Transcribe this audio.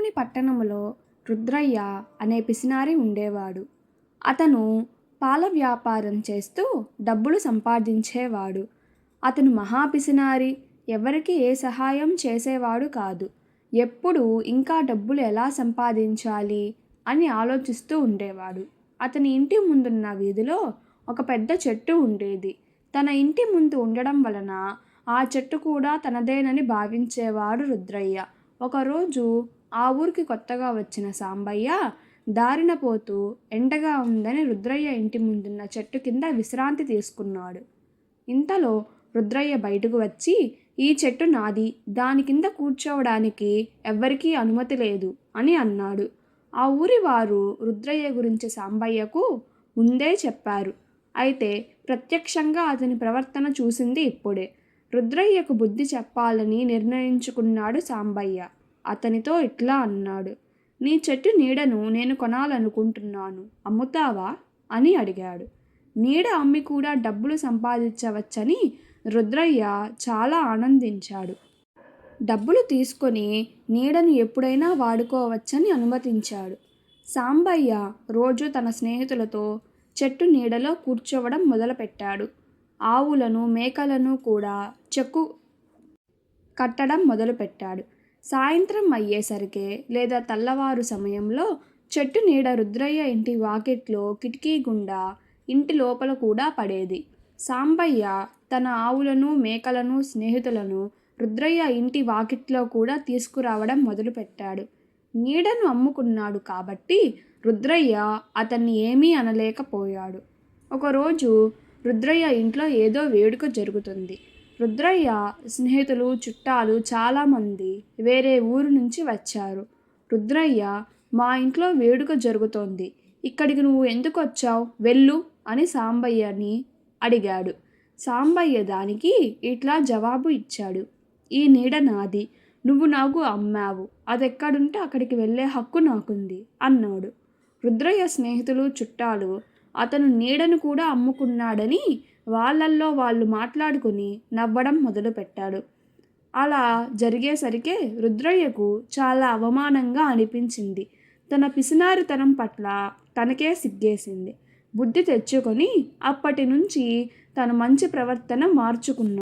చీపుని పట్టణములో రుద్రయ్య అనే పిసినారి ఉండేవాడు. అతను పాల వ్యాపారం చేస్తూ డబ్బులు సంపాదించేవాడు. అతను మహా పిసినారి ఎవరికి ఏ సహాయం చేసేవాడు కాదు. ఎప్పుడు ఇంకా డబ్బులు ఎలా సంపాదించాలి అని ఆలోచిస్తూ ఉండేవాడు. అతని ఇంటి ముందున్న వీధిలో ఒక పెద్ద చెట్టు ఉండేది. తన ఇంటి ముందు ఉండడం వలన ఆ చెట్టు కూడా తనదేనని భావించేవాడు రుద్రయ్య. ఒకరోజు ఆ ఊరికి కొత్తగా వచ్చిన సాంబయ్య దారిన పోతూ ఎండగా ఉందని రుద్రయ్య ఇంటి ముందున్న చెట్టు కింద విశ్రాంతి తీసుకున్నాడు. ఇంతలో రుద్రయ్య బయటకు వచ్చి ఈ చెట్టు నాది. దాని కింద కూర్చోవడానికి ఎవ్వరికీ అనుమతి లేదు అని అన్నాడు. ఆ ఊరి వారు రుద్రయ్య గురించి సాంబయ్యకు ముందే చెప్పారు. అయితే ప్రత్యక్షంగా అతని ప్రవర్తన చూసింది ఇప్పుడే. రుద్రయ్యకు బుద్ధి చెప్పాలని నిర్ణయించుకున్నాడు సాంబయ్య. అతనితో ఇట్లా అన్నాడు. నీ చెట్టు నీడను నేను కొనాలనుకుంటున్నాను అమ్ముతావా? అని అడిగాడు. నీడ అమ్మి కూడా డబ్బులు సంపాదించవచ్చని రుద్రయ్య చాలా ఆనందించాడు. డబ్బులు తీసుకొని నీడను ఎప్పుడైనా వాడుకోవచ్చని అనుమతించాడు. సాంబయ్య రోజు తన స్నేహితులతో చెట్టు నీడలో కూర్చోవడం మొదలుపెట్టాడు. ఆవులను మేకలను కూడా చెక్కు కట్టడం మొదలుపెట్టాడు. సాయంత్రం అయ్యేసరికే లేదా తెల్లవారు సమయంలో చెట్టు నీడ రుద్రయ్య ఇంటి వాకిట్లో కిటికీ గుండా ఇంటి లోపల కూడా పడేది. సాంబయ్య తన ఆవులను మేకలను స్నేహితులను రుద్రయ్య ఇంటి వాకిట్లో కూడా తీసుకురావడం మొదలుపెట్టాడు. నీడను అమ్ముకున్నాడు కాబట్టి రుద్రయ్య అతన్ని ఏమీ అనలేకపోయాడు. ఒకరోజు రుద్రయ్య ఇంట్లో ఏదో వేడుక జరుగుతుంది. రుద్రయ్య స్నేహితులు చుట్టాలు చాలామంది వేరే ఊరు నుంచి వచ్చారు. రుద్రయ్య మా ఇంట్లో వేడుక జరుగుతోంది. ఇక్కడికి నువ్వు ఎందుకు వచ్చావు? వెళ్ళు అని సాంబయ్యని అడిగాడు. సాంబయ్య దానికి ఇట్లా జవాబు ఇచ్చాడు. ఈ నీడ నాది. నువ్వు నాకు అమ్మావు. అది ఎక్కడుంటే అక్కడికి వెళ్ళే హక్కు నాకుంది అన్నాడు. రుద్రయ్య స్నేహితులు చుట్టాలు అతను నీడను కూడా అమ్ముకున్నాడని వాళ్ళల్లో వాళ్ళు మాట్లాడుకుని నవ్వడం మొదలుపెట్టాడు. అలా జరిగేసరికే రుద్రయ్యకు చాలా అవమానంగా అనిపించింది. తన పిసినారితనం పట్ల తనకే సిగ్గేసింది. బుద్ధి తెచ్చుకొని అప్పటి నుంచి తను మంచి ప్రవర్తన మార్చుకున్నాడు.